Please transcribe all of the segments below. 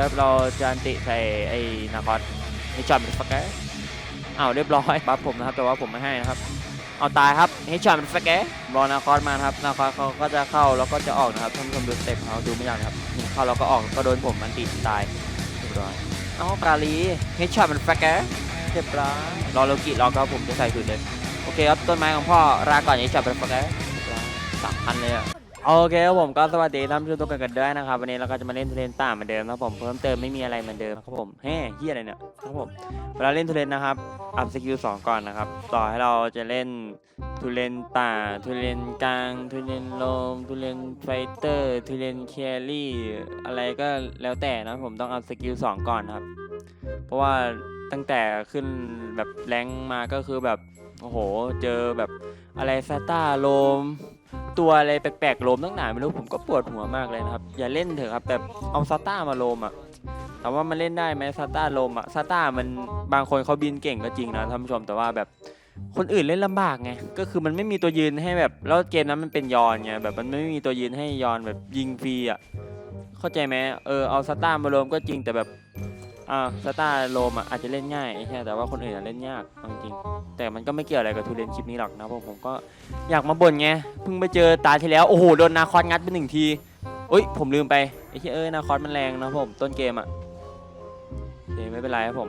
ครับเราจะอันติใส่ไอ้นาคอสไอ้จอมเป็นฟักเกอร์อ้าวเรียบร้อยบัฟผมนะครับแต่ว่าผมไม่ให้นะครับเอาตายครับไอ้จอมเป็นฟักเกอร์รอนาคอสมานครับนาคอสเขาก็จะเข้าแล้วก็จะออกนะครับท่านผู้ชมดูสเต็ปเขาดูไม่ยากนะครับเข้าแล้วก็ออกก็โดนผมอันติตายเรียบร้อยเอากาลีเฮดช็อตเป็นฟักเกอร์เรียบร้อยรอโลกิรอก็ผมจะใส่สุดเลยโอเคครับต้นไม้ของพ่อราก่อนเฮดช็อตเป็นฟักเกอร์สามพันเลยอะ โอเคครับผมก็สวัสดีท่านผู้ชมทุกท่านกันด้วยนะครับวันนี้เราก็จะมาเล่นทุเรนต่างเหมือนเดิมนะครับผมเพิ่มเติมไม่มีอะไรเหมือนเดิมครับผมแฮ่เฮียอะไรเนี่ยครับผมเวลาเล่นทุเรนนะครับอัพสกิลสองก่อนนะครับต่อให้เราจะเล่นทุเรนต่าทุเรนกลางทุเรนโลมทุเรนไฟเตอร์ทุเรนแครี่อะไรก็แล้วแต่นะผมต้องอัพสกิลสองก่อนครับ เพราะว่าตั้งแต่ขึ้นแบบแรงมาก็คือแบบโอ้โหเจอแบบอะไรซาต้าโลม ตัวอะไรแปลกๆโลมตั้งนานไม่รู้ผมก็ปวดหัวมากเลยนะครับ อย่าเล่นเถอะครับแบบเอาซาต้ามาโลมอะแต่ว่ามันเล่นได้ไหมซาต้าโลมอะซาต้ามันบางคนเขาบินเก่งก็จริงนะท่านผู้ชมแต่ว่าแบบคนอื่นเล่นลำบากไงก็คือมันไม่มีตัวยืนให้แบบแล้วเกมนั้นมันเป็นยอนไงแบบมันไม่มีตัวยืนให้ยอนแบบยิงฟรีอะเข้าใจไหมเออเอาซาต้ามาโลมก็จริงแต่แบบ อ่าซาต้าโลมอะอาจจะเล่นง่ายใช่แต่ว่าคนอื่นอะเล่นยากเอาจริงๆแต่มันก็ไม่เกี่ยวอะไรกับทูเรนคลิปนี้หรอกนะเพราะผมก็อยากมาบ่นไงเพิ่งไปเจอตาที่แล้วโอ้โหโดนนาคอสงัดไปหนึ่งทีเอ้ยผมลืมไปไอ้ที่เอ้ยนาคอสมันแรงนะผมต้นเกมอะโอเคไม่เป็นไรครับผม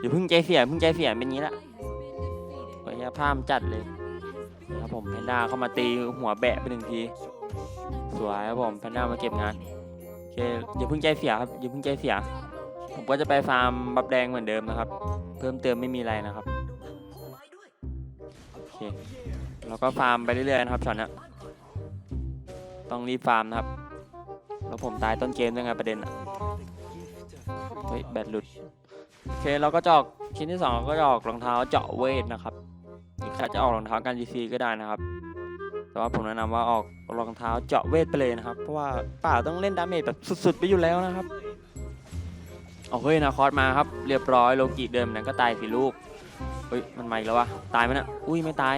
อย่าเพิ่งใจเสียเพิ่งใจเสียเป็นงี้ละโอ้ยภาพจัดเลยนี่ครับผมแพนด้าเข้ามาตีหัวแบะไปหนึ่งทีสวยครับผมแพนด้ามาเก็บงานโอเคอย่าเพิ่งใจเสียครับอย่าเพิ่งใจเสีย ผมก็จะไปฟาร์มบับแดงเหมือนเดิมนะครับ เพิ่มเติมไม่มีอะไรนะครับโอเคเราก็ฟาร์มไปเรื่อยๆนะครับช็อตนี้ต้องรีบฟาร์มนะครับ แล้วผมตายต้นเกมด้วยไงประเด็นอะเฮ้ยแบตหลุดโอเคเราก็จอกชิ้นที่สองก็จะออกรองเท้าเจาะเวทนะครับหรือใครจะออกรองเท้ากัน GC ก็ได้นะครับ แต่ว่าผมแนะนำว่าออกรองเท้าเจาะเวทไปเลยนะครับ เพราะว่าป่าต้องเล่นดาเมจแบบสุดๆไปอยู่แล้วนะครับ เอาเฮ้ยนาคอสมาครับ เรียบร้อยโลกิเดิมนั้นก็ตายสิลูกเฮ้ยมันมาอีกแล้ววะตายไหมนะอุ้ยไม่ตาย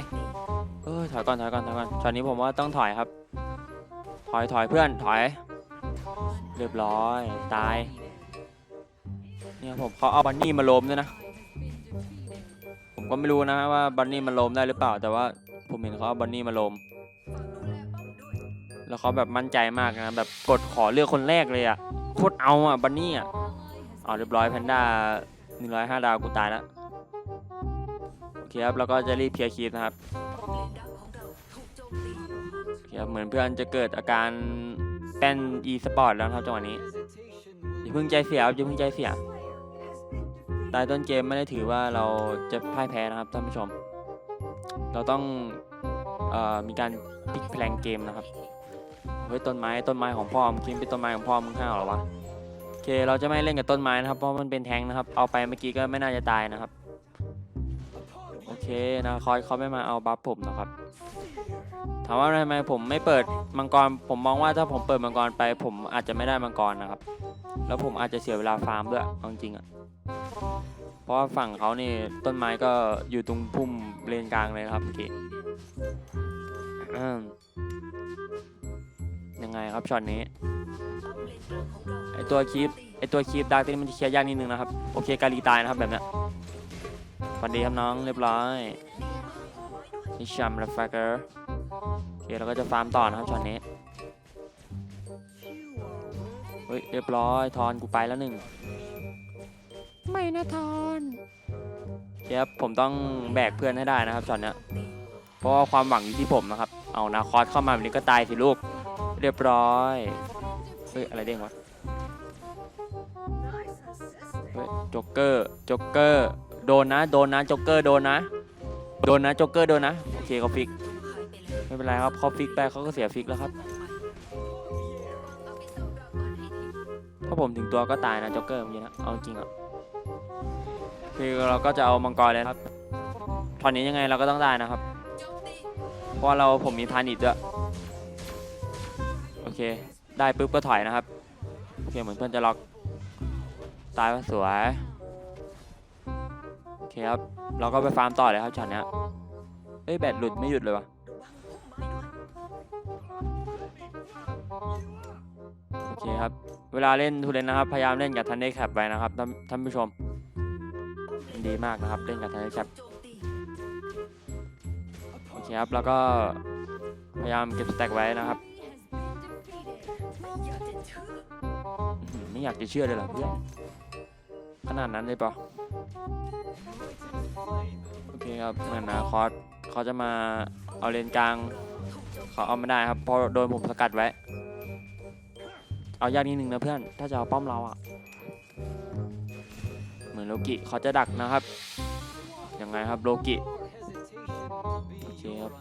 เออถอยก่อนถอยก่อนถอยก่อนช็อตนี้ผมว่าต้องถอยครับ ถอยถอยเพื่อนถอย เรียบร้อยตายเนี่ยผมเขาเอาบันนี่มาล้มด้วยนะผมก็ไม่รู้นะว่าบันนี่มันล้มได้หรือเปล่า แต่ว่าผมเห็นเขาเอาบันนี่มาล้มแล้วเขาแบบมั่นใจมากนะแบบกดขอเลือกคนแรกเลยอะโคตรเอาอะบันนี่อะ อ๋อเรียบร้อยแพนด้าหนึ่งร้อยห้าดาวกูตายแล้วโอเคครับแล้วก็จะรีบเคลียร์คีฟนะครับครับเหมือนเพื่อนจะเกิดอาการแป้น e สปอร์ตแล้วครับจังหวะนี้อย่าเพิ่งใจเสียครับอย่าเพิ่งใจเสียตายต้นเกมไม่ได้ถือว่าเราจะพ่ายแพ้นะครับท่านผู้ชม เราต้องออมีการพลิกแพลงเกมนะครับเฮ้ยต้นไม้ต้นไม้ของพ่อมึงคิดเป็นต้นไม้ของพ่อมึงข้าวเหรอวะ เคเราจะไม่เล่นกับต้นไม้นะครับ เพราะมันเป็นแทงค์นะครับ เอาไปเมื่อกี้ก็ไม่น่าจะตายนะครับ โอเคนะคอยเขาไม่มาเอาบัฟผมนะครับ ถามว่าทำไมผมไม่เปิดมังกร ผมมองว่าถ้าผมเปิดมังกรไป ผมอาจจะไม่ได้มังกรนะครับ แล้วผมอาจจะเสียเวลาฟาร์มด้วยเอาจริงๆอะเพราะว่าฝั่งเขานี่ต้นไม้ก็อยู่ตรงพุ่มเลนกลางเลยนะครับเมื่อกี้อืมยังไงครับช็อตนี้ ตัวคีปไอตัวคีปดาร์กตัวนี้มันจะเคลียร์ยากนิดนึงนะครับ โอเคกาลีตายนะครับแบบเนี้ยสวัสดีครับน้องเรียบร้อยนิชัมราฟาเกอร์โอเคเราก็จะฟาร์มต่อนะครับช็อตนี้เฮ้ยเรียบร้อยทอนกูไปแล้วหนึ่งไม่นะทอนเดี๋ยวผมต้องแบกเพื่อนให้ได้นะครับช็อตเนี้ยเพราะว่าความหวังอยู่ที่ผมนะครับ เอานาคอสเข้ามาแบบนี้ก็ตายสิลูก เรียบร้อย เฮ้ย อะไรเด้งวะ จ็อกเกอร์จ็อกเกอร์โดนนะโดนนะจ็อกเกอร์โดนนะโดนนะจ็อกเกอร์โดนนะโอเคเขาฟิกไม่เป็นไรครับเขาฟิกไปเขาก็เสียฟิกแล้วครับ ถ้าผมถึงตัวก็ตายนะจ็อกเกอร์เมื่อกี้นะเอาจริงอะคือเราก็จะเอามังกรเลยครับตอนนี้ยังไงเราก็ต้องได้นะครับ เพราะเราผมมีพานิดด้วยโอเค ได้ปุ๊บก็ถอยนะครับ โอเคเหมือนเพื่อนจะล็อก ตายว่าสวยโอเคครับ เราก็ไปฟาร์มต่อเลยครับช็อตเนี้ยเอ้ยแบตหลุดไม่หยุดเลยวะโอเคครับ เวลาเล่นทูเลนนะครับ พยายามเล่นกับทันเดอร์แคปไปนะครับท่านท่านผู้ชม ดีมากนะครับ เล่นกับทันเดอร์แคปโอเคครับ แล้วก็พยายามเก็บสแต็กไว้นะครับ ไม่อยากจะเชื่อเลยเหรอเพื่อน ขนาดนั้นเลยปล่าโอเคครับเหมือนนะคอร์สเขาจะมาเอาเลนกลางเขาเอาไม่ได้ครับเพราะโดนผมสกัดไว้ เอายากนิดนึงนะเพื่อน ถ้าจะเอาป้อมเราอะเหมือนโลกิเขาจะดักนะครับยังไงครับโลกิโอเคครับ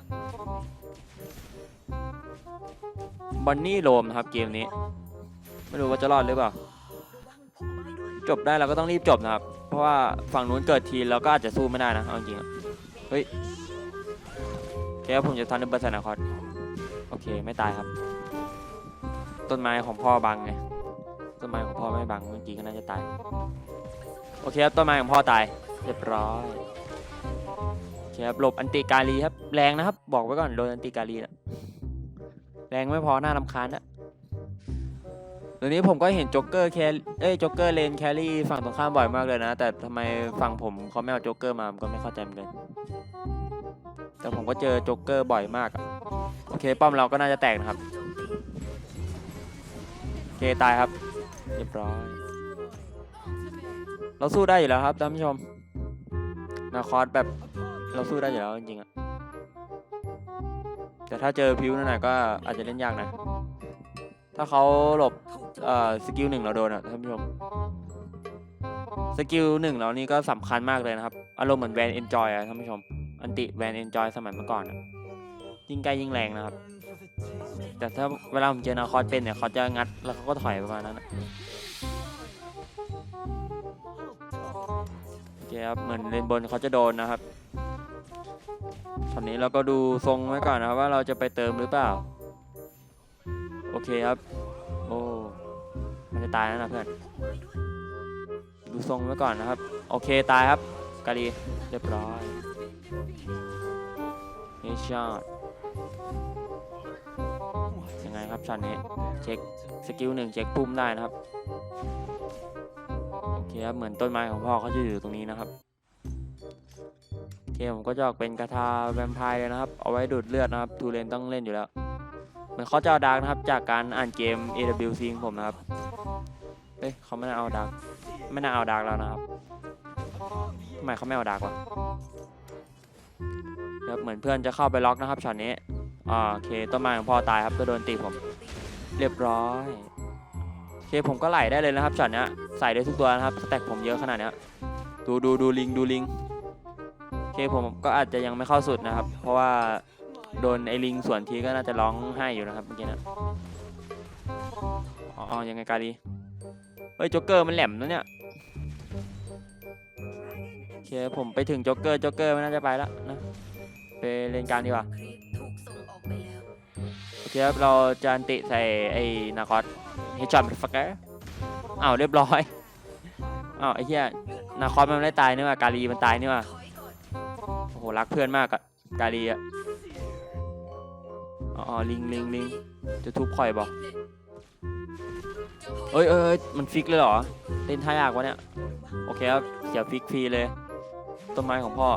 บอนนี่โรมนะครับเกมนี้ ไม่รู้ว่าจะรอดหรือเปล่า จบได้เราก็ต้องรีบจบนะครับ เพราะว่าฝั่งนู้นเกิดทีเราก็อาจจะสู้ไม่ได้นะเอาจริงเฮ้ยโอเคครับผมจะทันเบอร์สนาคอตโอเคไม่ตายครับ ต้นไม้ของพ่อบังไงต้นไม้ของพ่อไม่บังเมื่อกี้ก็น่าจะตายโอเคครับต้นไม้ของพ่อตายเรียบร้อยโอเคครับหลบอันติกาลีครับแรงนะครับ บอกไว้ก่อนโดนอันติกาลีนะแรงไม่พอหน้าลำคาญนะ ดี๋ยวนี้ผมก็เห็นโจ๊กเกอร์แคลเอ้ยโจ๊กเกอร์เลนแครี่ฝั่งตรงข้ามบ่อยมากเลยนะ แต่ทำไมฝั่งผมเขาไม่เอาโจ๊กเกอร์มาผมก็ไม่เข้าใจเหมือนกันแต่ผมก็เจอโจ๊กเกอร์บ่อยมากอะโอเคป้อมเราก็น่าจะแตกนะครับโอเคตายครับเรียบร้อย เราสู้ได้อยู่แล้วครับท่านผู้ชมนาคอสแบบเราสู้ได้อยู่แล้วจริงๆอะแต่ถ้าเจอพิวนั่นน่ะก็อาจจะเล่นยากนะ ถ้าเขาหลบเอ่อสกิลหนึ่งเราโดนอะท่านผู้ชมสกิลหนึ่งเรานี่ก็สำคัญมากเลยนะครับ อารมณ์เหมือนแวนเอนจอยอะท่านผู้ชม อันติแวนเอนจอยสมัยเมื่อก่อนอะยิ่งใกล้ยิ่งแรงนะครับ แต่ถ้าเวลาผมเจอนาคอสเป็นเนี่ยเขาจะงัดแล้วเขาก็ถอยประมาณนั้นโอเคครับเหมือนเลนบนเขาจะโดนนะครับตอนนี้เราก็ดูทรงไว้ก่อนนะครับว่าเราจะไปเติมหรือเปล่า โอเคครับ โอ้ มันจะตายแล้วนะเพื่อน ดูทรงไว้ก่อนนะครับ โอเคตายครับกาลีเรียบร้อยเฮชอตยังไงครับช็อตนี้ เช็คสกิลหนึ่งเช็คปุ่มได้นะครับ โอเคครับ เหมือนต้นไม้ของพ่อเขาจะอยู่ตรงนี้นะครับโอเคผมก็จะออกเป็นกระทาแวมไพร์เลยนะครับ เอาไว้ดูดเลือดนะครับ ทูเลนต้องเล่นอยู่แล้ว เหมือนเขาจะเอาดาร์กนะครับ จากการอ่านเกม AWC ของผมนะครับ เอ้ยเขาไม่น่าเอาดาร์กไม่น่าเอาดาร์กแล้วนะครับทำไมเขาไม่เอาดาร์กวะครับเหมือนเพื่อนจะเข้าไปล็อกนะครับช็อตนี้อ่าโอเคต้นไม้ของพ่อตายครับก็โดนตีผม เรียบร้อยโอเคผมก็ไหลได้เลยนะครับช็อตนี้ใส่ได้ทุกตัวนะครับสแต็กผมเยอะขนาดนี้ดูดูดูลิงดูลิงโอเคผมก็อาจจะยังไม่เข้าสุดนะครับ เพราะว่า โดนไอลิงส่วนทีก็น่าจะร้องไห้อยู่นะครับเมื่อกี้นะอ๋ออ๋อยังไงกาลีเฮ้ยโจ๊กเกอร์มันแหลมนะเนี่ยโอเคผมไปถึงโจ๊กเกอร์โจ๊กเกอร์ม่น่าจะไปแล้วนะไปเล่นกางดีกว่าโอเคครับเราจะอันติใส่ไอ้นาคอสเฮดช็อตเป็นฟักเกอร์อ้าวเรียบร้อยอ้าวไอ้เหี้ยนาคอสมันไม่ได้ตายนี่หว่ากาลีมันตายนี่หว่าโอ้โหรักเพื่อนมากอะกาลีอะ อ๋อลิงลิงลิงจะทุบข่อยบอกเอ้ยเอ้ยมันฟิกเลยเหรอ เล่นท่ายากวะเนี่ย โอเคครับเดี๋ยวฟิกฟรีเลย ต้นไม้ของพ่อ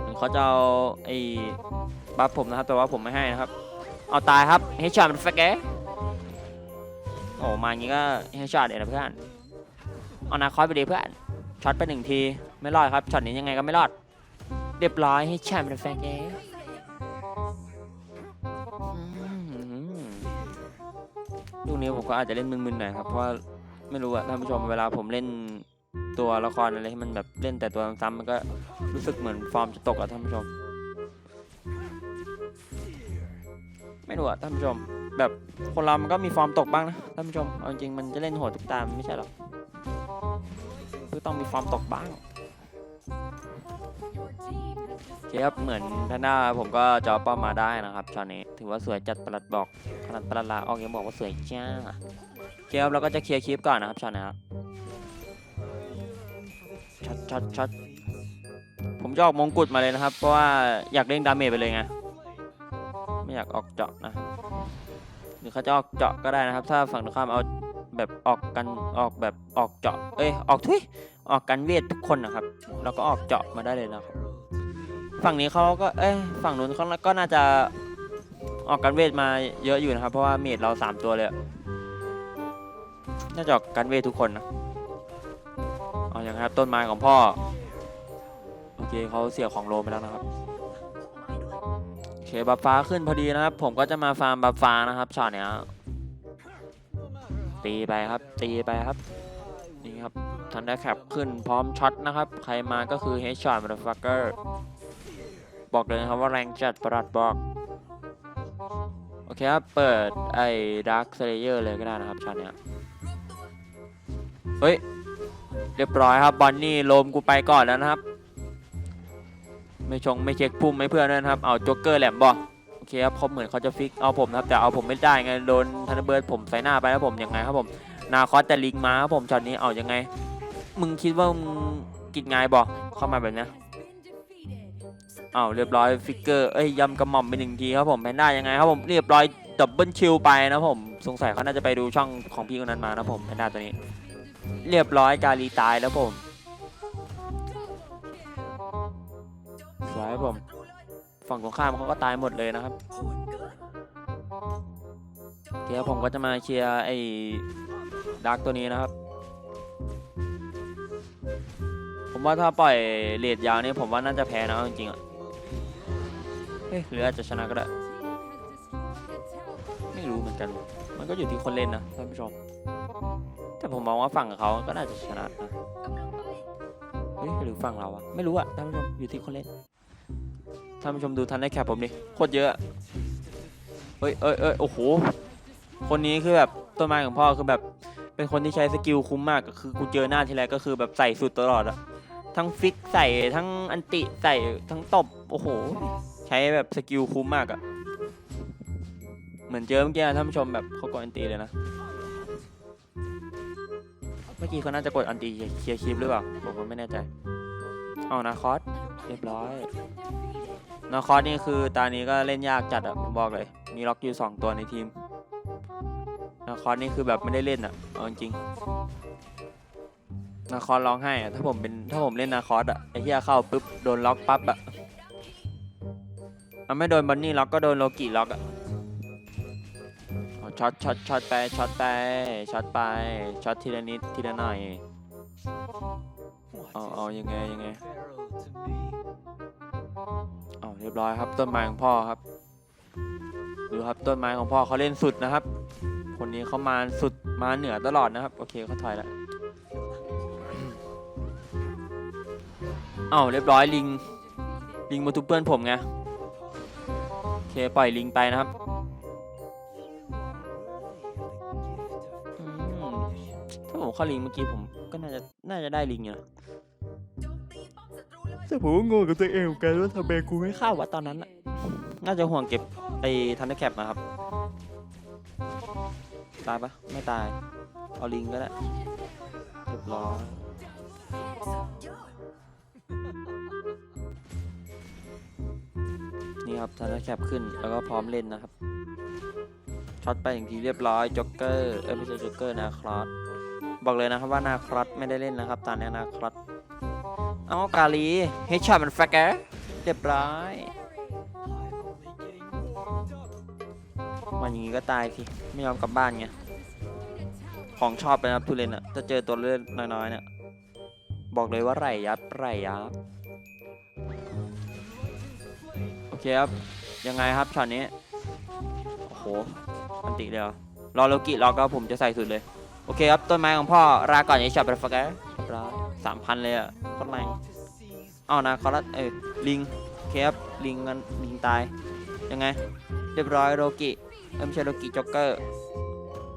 เหมือนเขาจะเอาไอ้บัฟผมนะครับ แต่ว่าผมไม่ให้นะครับ เอาตายครับเฮช็อตมันแฟกเกโอ้มาอย่างงี้ก็เฮดช็อตเองนะเพื่อน เอานาคอยไปดีเพื่อนช็อตไปหนึ่งที ไม่รอดครับช็อตนี้ยังไงก็ไม่รอด เรียบร้อยเฮดช็อตมันแฟกเก ลูกนี้ผมก็อาจจะเล่นมึนๆหน่อยครับ เพราะไม่รู้อะท่านผู้ชมเวลาผมเล่นตัวละครอะไรที่มันแบบเล่นแต่ตัวซ้ำๆมันก็รู้สึกเหมือนฟอร์มจะตกอะท่านผู้ชม ไม่รู้อะท่านผู้ชม แบบคนเรามันก็มีฟอร์มตกบ้างนะท่านผู้ชมเอาจริงมันจะเล่นโหดทุกตามไม่ใช่หรอกคือต้องมีฟอร์มตกบ้าง โอเคครับเหมือนท่านหน้าผมก็จอป้ามาได้นะครับช็อตนี้ถือว่าสวยจัดประหลัดบอกขนาดประหลัดลาออกยังบอกว่าสวยจ้าโอเคครับเราก็จะเคลียร์คลิปก่อนนะครับช็อตนะครับช็อตช็อตช็อตผมจะออกมงกุฎมาเลยนะครับ เพราะว่าอยากเล่นดาเมจไปเลยไงไม่อยากออกเจาะนะหรือเขาจะออกเจาะก็ได้นะครับ ถ้าฝั่งตรงข้ามเอาแบบออกกันออกแบบออกเจาะเอ้ยออกทุย ออกกันเวททุกคนนะครับ แล้วก็ออกเจาะมาได้เลยนะครับ ฝั่งนี้เขาก็เอ้ยฝั่งนู้นเขาก็น่าจะออกกันเวทมาเยอะอยู่นะครับ เพราะว่าเมดเราสามตัวเลยน่าจะออกกันเวททุกคนนะเอาอย่างครับต้นไม้ของพ่อโอเคเขาเสียของโลไปแล้วนะครับโอเคบัฟฟ้าขึ้นพอดีนะครับ ผมก็จะมาฟาร์มบัฟฟ้านะครับช็อตเนี้ยตีไปครับตีไปครับ ครับทันได้แคปขึ้นพร้อมช็อตนะครับ ใครมาก็คือเฮดช็อตมาฟักเกอร์บอกเลยนะครับว่าแรงจัดประหลัดบอก โอเคครับ เปิดไอ้ดาร์คเซเลเยอร์เลยก็ได้นะครับช็อตเนี้ยเฮ้ย เรียบร้อยครับบอนนี่โลมกูไปก่อนแล้วนะครับ ไม่ชงไม่เช็คพุ่มไม่เพื่อนนะครับ เอาโจ๊กเกอร์แหลมบอโอเคครับเขาเหมือนเขาจะฟิกเอาผมนะครับแต่เอาผมไม่ได้ไงโดนทันเบิร์ดผมใส่หน้าไปแล้วผมยังไงครับผม นาคอสแต่ลิงมาครับผมช็อตนี้เอายังไง มึงคิดว่ามึงกินไงบอกเข้ามาแบบนี้เอาเรียบร้อยฟิกเกอร์เอ้ยยำกระหม่อมไปหนึ่งทีครับผมแพนด้ายังไงครับผมเรียบร้อยดับเบิลคิวไปนะผมสงสัยเขาน่าจะไปดูช่องของพี่คนนั้นมานะผมแพนด้าตัวนี้ เรียบร้อยกาลีตายแล้วผมสวยครับผม ฝั่งตรงข้ามเขาก็ตายหมดเลยนะครับเดี๋ยวผมก็จะมาเคลียร์ไอ้ ดักตัวนี้นะครับ ผมว่าถ้าปล่อยเลดยาวนี่ผมว่าน่าจะแพ้นะจริงๆอะเฮ้ยหรืออาจจะชนะก็ได้ ไม่รู้เหมือนกัน มันก็อยู่ที่คนเล่นนะท่านผู้ชม แต่ผมมองว่าฝั่งเขาก็น่าจะชนะนะเฮ้ยหรือฝั่งเราอะไม่รู้อะท่านผู้ชมอยู่ที่คนเล่นท่านผู้ชมดูทันได้แคปผมดิโคตรเยอะเฮ้ยเอ้ยเอ้ยโอ้โหคนนี้คือแบบต้นไม้ของพ่อคือแบบ เป็นคนที่ใช้สกิลคุ้มมากคือกูเจอหน้าทีไรก็คือแบบใส่สุดตลอดอะทั้งฟิกใส่ทั้งอันติใส่ทั้งตบโอ้โห ใช้แบบสกิลคุ้มมากอะเหมือนเจอเมื่อกี้อะท่านผู้ชมแบบเขากดอันติเลยนะเมื่อกี้เขาน่าจะกดอันตีเคลียร์คลิปหรือเปล่าผมก็ไม่แน่ใจเอานาคอสเรียบร้อยนาคอสนี่คือตานี้ก็เล่นยากจัดอะผมบอกเลย มีล็อกอยู่ 2 ตัวในทีม นาคอสนี่คือแบบไม่ได้เล่นอะเอาจริงๆนาคอสร้องไห้อะถ้าผมเป็นถ้าผมเล่นนาคอสอะไอ้เหี้ยเข้าปุ๊บโดนล็อกปั๊บอะมันไม่โดนบันนี่ล็อกก็โดนโลกิล็อกอะช็อตช็อตช็อตไปช็อตไปช็อตไปช็อตทีละนิดทีละหน่อยเอาเอายังไงยังไงเอาเรียบร้อยครับต้นไม้ของพ่อครับดูครับต้นไม้ของพ่อเขาเล่นสุดนะครับ คนนี้เขามาสุดมาเหนือตลอดนะครับ โอเคเขาถอยแล้วเอาเรียบร้อยลิง ลิงมาทุบเพื่อนผมไง โอเค ปล่อยลิงไปนะครับอืมถ้าผมเข้าลิงเมื่อกี้ผมก็น่าจะน่าจะได้ลิงอยู่นะแต่ผมก็งงกับตัวเองเหมือนกันว่าทำไมกูไม่เข้าวะตอนนั้นน่ะน่าจะห่วงเก็บไอ้ทันเดอร์แคปมาครับ ตายปะไม่ตาย เอาลิงก็ได้เรียบร้อยนี่ครับทันแคปขึ้นแล้วก็พร้อมเล่นนะครับช็อตไปอย่างทีเรียบร้อยจ็อกเกอร์เอ้ยไม่ใช่จ็อกเกอร์นาครอสบอกเลยนะครับว่านาครอสไม่ได้เล่นนะครับ ตอนนี้นาครอสเอากาลีเฮดช็อตมันแฟกเกอร์เรียบร้อย มันอย่างงี้ก็ตายสิไม่ยอมกลับบ้านไงของชอบไปนะครับทุเรนอะถ้าเจอตัวเลือดน้อยๆเนี่ยบอกเลยว่าไหลยับไหลยับโอเคครับยังไงครับช็อตนี้โอ้โหอันติเดียวรอโลกิรอก็ผมจะใส่สุดเลยโอเคครับต้นไม้ของพ่อราก่อนอย่าฉับไปฟักแกร้อยสามพันเลยอะโคนแรงเอานะคอรัสเอ้ยลิงโอเคครับลิงกันลิงตายยังไง เรียบร้อยโลกิ เอ้ยไม่ใช่โลกิจ็อกเกอร์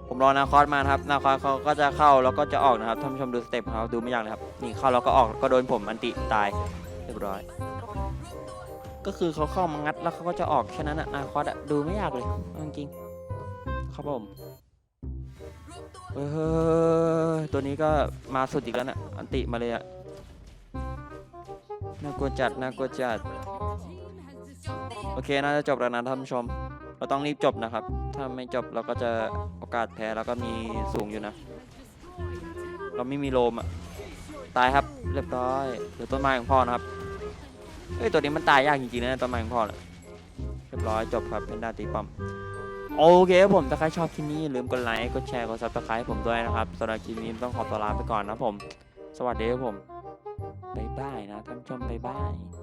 ผมรอนาคอสมานะครับ นาคอสเขาก็จะเข้าแล้วก็จะออกนะครับ ท่านผู้ชมดูสเต็ปของเขาดูไม่ยากเลยครับ นี่เข้าแล้วก็ออกแล้วก็โดนผมอันติตายเรียบร้อย ก็คือเขาเข้ามางัดแล้วเขาก็จะออกแค่นั้นอะนาคอสอะดูไม่ยากเลยเอาจริงๆครับผมเออตัวนี้ก็มาสุดอีกแล้วนะอันติมาเลยอะน่ากลัวจัดน่ากลัวจัด โอเคน่าจะจบแล้วนะท่านผู้ชม เราต้องรีบจบนะครับ ถ้าไม่จบเราก็จะโอกาสแพ้แล้วก็มีสูงอยู่นะ เราไม่มีโลมอะตายครับเรียบร้อยเหลือต้นไม้ของพ่อนะครับเฮ้ยตัวนี้มันตายยากจริงๆนะต้นไม้ของพ่อน่ะเรียบร้อยจบครับเป็นดาตีป้อมโอเคครับผมถ้าใครชอบคลิปนี้อย่าลืมกดไลค์กดแชร์กดซับสไครต์ผมด้วยนะครับสำหรับคลิปนี้ต้องขอตัวลาไปก่อนนะผม สวัสดีครับผมบ๊ายบายนะท่านผู้ชมบ๊ายบาย